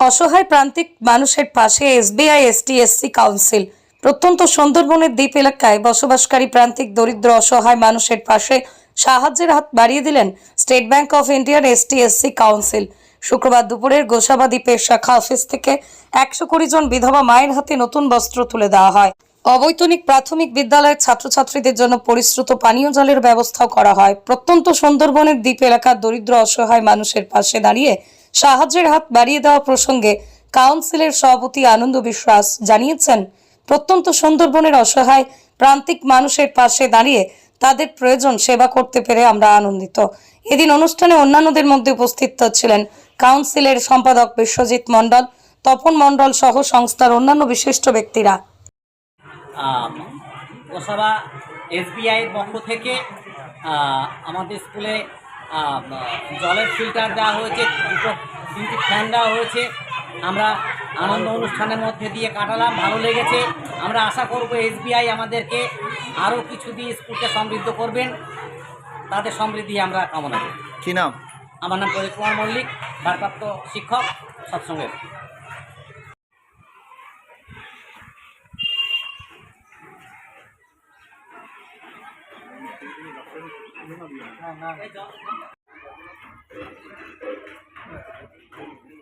অসহায় প্রান্তিক মানুষের পাশে এসবিআই, এসটিএসসি কাউন্সিল। প্রত্যন্ত সুন্দরবনের দ্বীপ এলাকায় বসবাসকারী প্রান্তিক, দরিদ্র, অসহায় মানুষের পাশে সাহায্যের হাত বাড়িয়ে দিলেন স্টেট ব্যাংক অফ ইন্ডিয়ার এসটিএসসি কাউন্সিল। শুক্রবার দুপুরের গোসাবা দ্বীপের শাখা অফিস থেকে একশো কুড়ি জন বিধবা মায়ের হাতে নতুন বস্ত্র তুলে দেওয়া হয়। অবৈতনিক প্রাথমিক বিদ্যালয়ের ছাত্রছাত্রীদের জন্য পরিশ্রুত পানীয় জলের ব্যবস্থাও করা হয়। প্রত্যন্ত সুন্দরবনের দ্বীপ এলাকার দরিদ্র, অসহায় মানুষের পাশে দাঁড়িয়ে সাহায্যের হাত বাড়িয়ে দেওয়া প্রসঙ্গে কাউন্সিলের সভাপতি আনন্দ বিশ্বাস জানিয়েছেন, প্রত্যন্ত সুন্দরবনের অসহায় প্রান্তিক মানুষের পাশে দাঁড়িয়ে তাদের প্রয়োজন সেবা করতে পেরে আমরা আনন্দিত। এদিন অনুষ্ঠানে অন্যান্যদের মধ্যে উপস্থিত ছিলেন কাউন্সিলের সম্পাদক বিশ্বজিৎ মণ্ডল, তপন মণ্ডল সহ সংস্থার অন্যান্য বিশিষ্ট ব্যক্তিরা। এসবিআইয়ের পক্ষ থেকে আমাদের স্কুলে জলের ফিল্টার দেওয়া হয়েছে দুটো তিনটি ফ্যান দেওয়া হয়েছে। আমরা আনন্দ অনুষ্ঠানের মধ্যে দিয়ে কাটালাম ভালো লেগেছে। আমরা আশা করব এসবিআই আমাদেরকে আরও কিছু দিয়ে স্কুলকে সমৃদ্ধ করবেন। তাদের সমৃদ্ধি আমরা কামনা করি। কী নাম? আমার নাম প্রদীপ কুমার মল্লিক ভারপ্রাপ্ত শিক্ষক সৎসঙ্গের।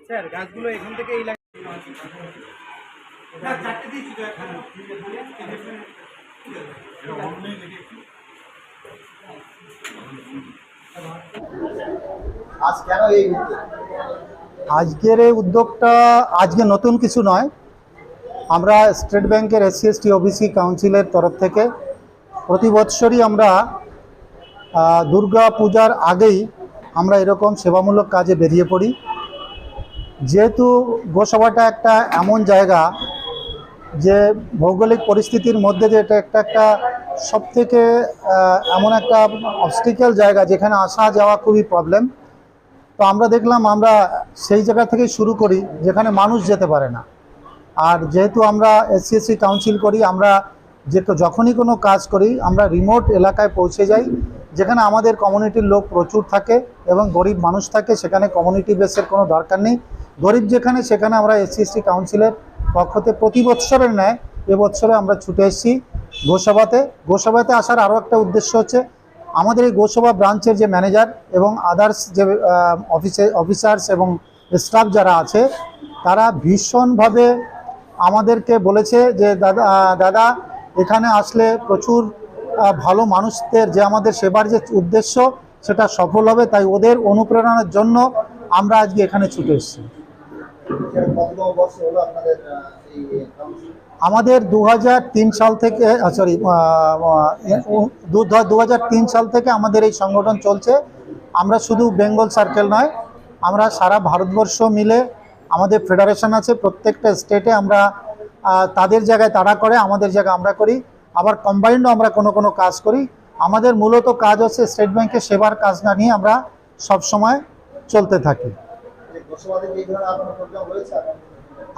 স্যার গাছগুলো এখান থেকে এই লাগ- আজ কেন এই আজকের এই উদ্যোগটা আজকে নতুন কিছু নয়। আমরা স্টেট ব্যাংকের এসসি এসটি ওবিসি কাউন্সিলের তরফ থেকে প্রতি বৎসরই আমরা দুর্গা পূজার আগেই আমরা এরকম সেবামূলক কাজে বেরিয়ে পড়ি। যেহেতু গোসভাটা একটা এমন জায়গা যে ভৌগোলিক পরিস্থিতির মধ্যে যে এটা একটা একটা সব থেকে এমন একটা অবস্টিক্যাল জায়গা যেখানে আসা যাওয়া খুবই প্রবলেম তো আমরা দেখলাম আমরা সেই জায়গা থেকেই শুরু করি যেখানে মানুষ যেতে পারে না। আর যেহেতু আমরা এসসিএসসি কাউন্সিল করি, আমরা যে যখনই কোনো কাজ করি, আমরা রিমোট এলাকায় পৌঁছে যাই, যেখানে আমাদের কমিউনিটির লোক প্রচুর থাকে এবং গরিব মানুষ থাকে, সেখানে কমিউনিটি বেসের কোনো দরকার নেই। গরিব যেখানে, সেখানে আমরা এসসিএসটি কাউন্সিলের পক্ষতে প্রতি বৎসরের ন্যায় এবছরে আমরা ছুটে এসেছি গোসভাতে গোসভাতে আসার আরও একটা উদ্দেশ্য হচ্ছে, আমাদের এই গোসভা ব্রাঞ্চের যে ম্যানেজার এবং আদার্স যে অফিসে অফিসার্স এবং স্টাফ যারা আছে, তারা ভীষণভাবে আমাদেরকে বলেছে যে, দাদা দাদা এখানে আসলে প্রচুর ভালো মানুষদের যে আমাদের সেবার যে উদ্দেশ্য, সেটা সফল হবে। তাই ওদের অনুপ্রেরণার জন্য আমরা আজকে এখানে ছুটে এসেছি? আমাদের দু হাজার তিন সাল থেকে সরি দু হাজার তিন সাল থেকে আমাদের এই সংগঠন চলছে। আমরা শুধু বেঙ্গল সার্কেল নয়, আমরা সারা ভারতবর্ষ মিলে আমাদের ফেডারেশন আছে। প্রত্যেকটা স্টেটে আমরা তাদের জায়গায় তারা করে, আমাদের জায়গায় আমরা করি। আবার কম্বাইন্ডও আমরা কোনো কোনো কাজ করি। আমাদের মূলত কাজ হচ্ছে স্টেট ব্যাংকের সেবার কাজ না নিয়ে আমরা সব সময় চলতে থাকি।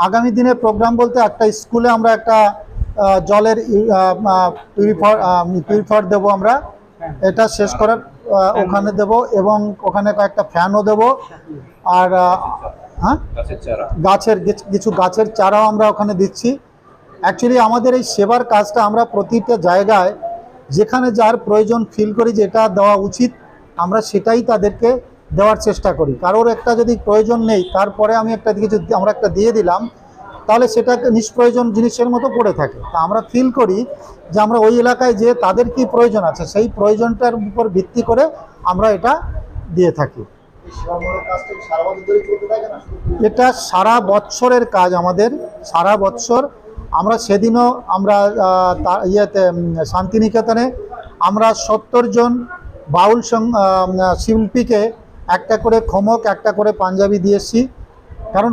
আগামী দিনে? প্রোগ্রাম বলতে একটা স্কুলে আমরা একটা জলের পিউরিফায়ার দেবো আমরা। এটা শেষ করার ওখানে দেব এবং ওখানে কয়েকটা ফ্যানও দেব। আর হ্যাঁ? গাছের কিছু- গাছের চারাও আমরা ওখানে দিচ্ছি। অ্যাকচুয়ালি আমাদের এই সেবার কাজটা আমরা প্রতিটা জায়গায় যেখানে যার প্রয়োজন ফিল করি যেটা দেওয়া উচিত আমরা সেটাই তাদেরকে দেওয়ার চেষ্টা করি। কারোর একটা যদি প্রয়োজন নেই তারপরে আমি একটা কিছু আমরা একটা দিয়ে দিলাম তাহলে সেটা নিষ্প্রয়োজন জিনিসের মতো পড়ে থাকে। তা আমরা ফিল করি যে আমরা ওই এলাকায় যে তাদের কি প্রয়োজন আছে সেই প্রয়োজনটার উপর ভিত্তি করে আমরা এটা দিয়ে থাকি। এটা সারা বৎসরের কাজ আমাদের, সারা বৎসর। আমরা সেদিনও আমরা ইয়েতে শান্তিনিকেতনে আমরা সত্তর জন বাউল শিল্পীকে একটা করে খমক, একটা করে পাঞ্জাবি দিয়েছি। কারণ